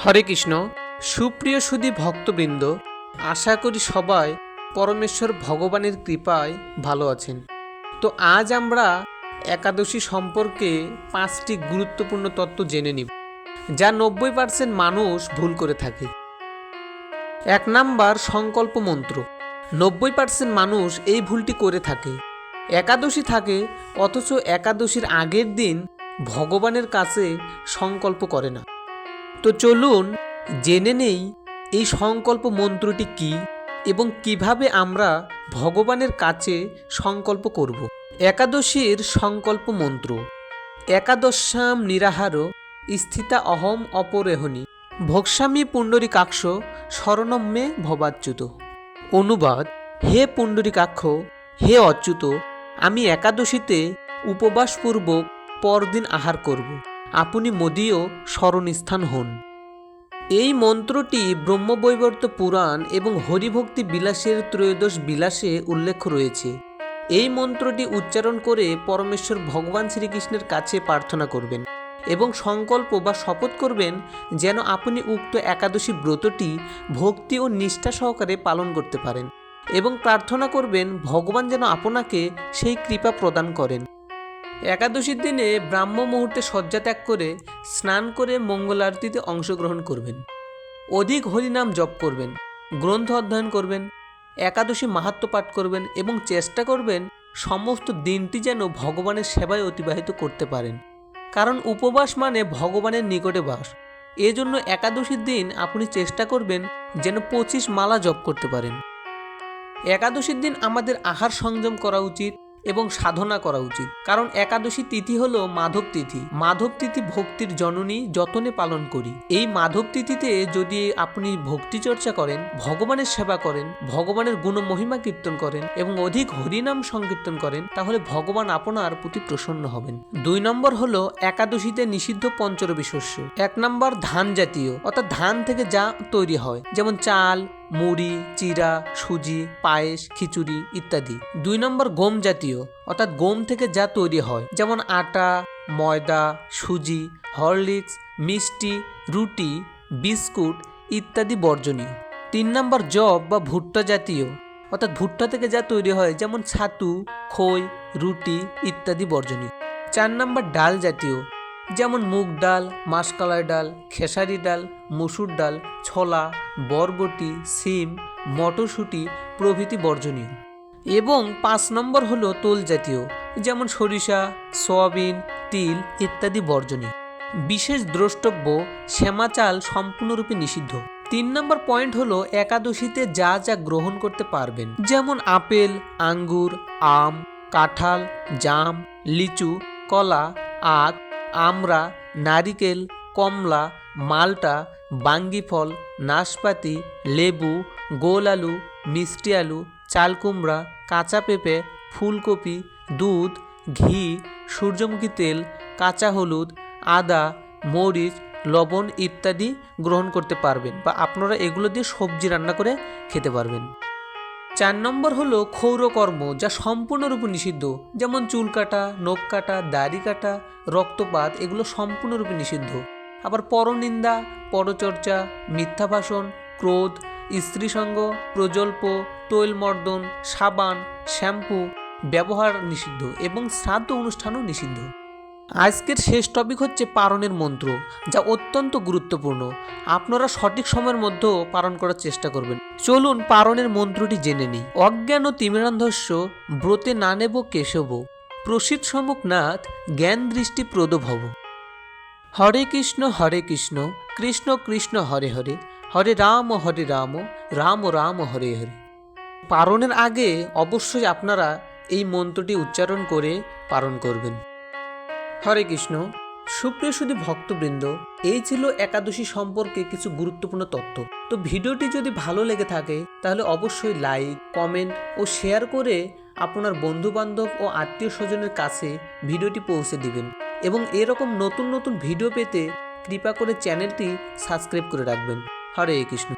হরে কৃষ্ণ, সুপ্রিয় সুধী ভক্তবৃন্দ, আশা করি সবাই পরমেশ্বর ভগবানের কৃপায় ভালো আছেন। তো আজ আমরা একাদশী সম্পর্কে পাঁচটি গুরুত্বপূর্ণ তত্ত্ব জেনে নিব, যা নব্বই পার্সেন্ট মানুষ ভুল করে থাকে। এক নাম্বার সংকল্প মন্ত্র, নব্বই পার্সেন্ট মানুষ এই ভুলটি করে থাকে। একাদশী থাকে, অথচ একাদশীর আগের দিন ভগবানের কাছে সংকল্প করে না। তো চলুন জেনে নেই এই সংকল্প মন্ত্রটি কি এবং কীভাবে আমরা ভগবানের কাছে সংকল্প করব। একাদশীর সংকল্প মন্ত্র। একাদশ্যাম নিরাহার স্থিতা অহম অপরেহণী। ভোক্সামী পুণ্ডরিকাক্ষ শরণম মে ভবাচ্যুত। অনুবাদ, হে পুণ্ডরিকাক্ষ, হে অচ্যুত, আমি একাদশীতে উপবাসপূর্বক পরদিন আহার করব। আপনি মোদীয় স্মরণস্থান হন। এই মন্ত্রটি ব্রহ্মবৈবর্ত পুরাণ এবং হরিভক্তি বিলাসের ত্রয়োদশ বিলাসে উল্লেখ রয়েছে। এই মন্ত্রটি উচ্চারণ করে পরমেশ্বর ভগবান শ্রীকৃষ্ণের কাছে প্রার্থনা করবেন এবং সংকল্প বা শপথ করবেন যেন আপনি উক্ত একাদশী ব্রতটি ভক্তি ও নিষ্ঠা সহকারে পালন করতে পারেন এবং প্রার্থনা করবেন, ভগবান যেন আপনাকে সেই কৃপা প্রদান করেন। একাদশীর দিনে ব্রাহ্ম মুহূর্তে শয্যা ত্যাগ করে স্নান করে মঙ্গল আরতিতে অংশগ্রহণ করবেন। অধিক হরিনাম জপ করবেন, গ্রন্থ অধ্যয়ন করবেন, একাদশী মাহাত্ম পাঠ করবেন এবং চেষ্টা করবেন সমস্ত দিনটি যেন ভগবানের সেবায় অতিবাহিত করতে পারেন। কারণ উপবাস মানে ভগবানের নিকটে বাস। এজন্য একাদশীর দিন আপনি চেষ্টা করবেন যেন পঁচিশ মালা জপ করতে পারেন। একাদশীর দিন আমাদের আহার সংযম করা উচিত এবং সাধনা করা উচিত। কারণ একাদশী তিথি হলো মাধব তিথি। মাধব তিথি ভক্তির জননী যতনে পালন করি। এই মাধব তিথিতে যদি আপনি ভক্তি চর্চা করেন, ভগবানের সেবা করেন, ভগবানের গুণ মহিমা কীর্তন করেন এবং অধিক হরিনাম সংকীর্তন করেন, তাহলে ভগবান আপনার প্রতি প্রসন্ন হবেন। দুই নম্বর হলো একাদশীতে নিষিদ্ধ পঞ্চরবি শস্য এক নম্বর ধান জাতীয়, অর্থাৎ ধান থেকে যা তৈরি হয়, যেমন চাল মুড়ি, চিরা, সুজি, পায়েস, খিচুড়ি ইত্যাদি। দুই নম্বর গম জাতীয়, অর্থাৎ গম থেকে যা তৈরি হয়, যেমন আটা, ময়দা, সুজি, হরলিক্স, মিষ্টি, রুটি, বিস্কুট ইত্যাদি বর্জনীয়। তিন নম্বর জব বা ভুট্টা জাতীয়, অর্থাৎ ভুট্টা থেকে যা তৈরি হয়, যেমন ছাতু, খই, রুটি ইত্যাদি বর্জনীয়। চার নম্বর ডাল জাতীয় যেমন মুগ ডাল, মাসকলাই ডাল, খেসারি ডাল, মসুর ডাল, ছোলা, বরবটি, সিম, মটরশুঁটি প্রভৃতি বর্জনীয়। এবং পাঁচ নম্বর হলো তোল জাতীয়, যেমন সরিষা, সয়াবিন, তিল ইত্যাদি বর্জনীয়। বিশেষ দ্রষ্টব্য, শ্যামা চাল সম্পূর্ণরূপে নিষিদ্ধ। তিন নম্বর পয়েন্ট হলো একাদশীতে যা যা গ্রহণ করতে পারবেন, যেমন আপেল, আঙ্গুর, আম, কাঁঠাল, জাম, লিচু, কলা, আখ আমড়া নারিকেল, কমলা, মালটা বাঙ্গি ফল নাশপাতি, লেবু গোল আলু মিষ্টি আলু, চালকুমড়া, কাঁচা পেঁপে, ফুলকপি, দুধ, ঘি, সূর্যমুখী তেল, কাঁচা হলুদ, আদা, মরিচ, লবণ ইত্যাদি গ্রহণ করতে পারবেন বা আপনারা এগুলো দিয়ে সবজি রান্না করে খেতে পারবেন। চার নম্বর হলো ক্ষৌরকর্ম যা সম্পূর্ণরূপে নিষিদ্ধ। যেমন চুল কাটা, নখ কাটা, দাড়ি কাটা, রক্তপাত, এগুলো সম্পূর্ণরূপে নিষিদ্ধ। আবার পরনিন্দা, পরচর্চা মিথ্যা ভাষণ ক্রোধ, স্ত্রীসঙ্গ, প্রজল্প, তৈলমর্দন, সাবান, শ্যাম্পু ব্যবহার নিষিদ্ধ এবং শ্রাদ্ধ অনুষ্ঠানও নিষিদ্ধ। আজকের শেষ টপিক হচ্ছে পারণের মন্ত্র, যা অত্যন্ত গুরুত্বপূর্ণ। আপনারা সঠিক সময়ের মধ্যেও পালন করার চেষ্টা করবেন। চলুন পারণের মন্ত্রটি জেনে নিই। অজ্ঞান ও তিমিরান্ধস্য, ব্রতে না নেব কেশব। প্রসিদ সমুখ নাথ জ্ঞান দৃষ্টি প্রদভব। হরে কৃষ্ণ হরে কৃষ্ণ কৃষ্ণ কৃষ্ণ, হরে হরে। হরে রাম হরে রাম রাম রাম, হরে হরে। পারণের আগে অবশ্যই আপনারা এই মন্ত্রটি উচ্চারণ করে পালন করবেন। হরে কৃষ্ণ, সুপ্রিয় সুদী ভক্তবৃন্দ, এই ছিল একাদশী সম্পর্কে কিছু গুরুত্বপূর্ণ তথ্য। তো ভিডিওটি যদি ভালো লেগে থাকে, তাহলে অবশ্যই লাইক, কমেন্ট ও শেয়ার করে আপনার বন্ধু বান্ধব ও আত্মীয় স্বজনের কাছে ভিডিওটি পৌঁছে দিবেন। এবং এরকম নতুন নতুন ভিডিও পেতে কৃপা করে চ্যানেলটি সাবস্ক্রাইব করে রাখবেন। হরে কৃষ্ণ।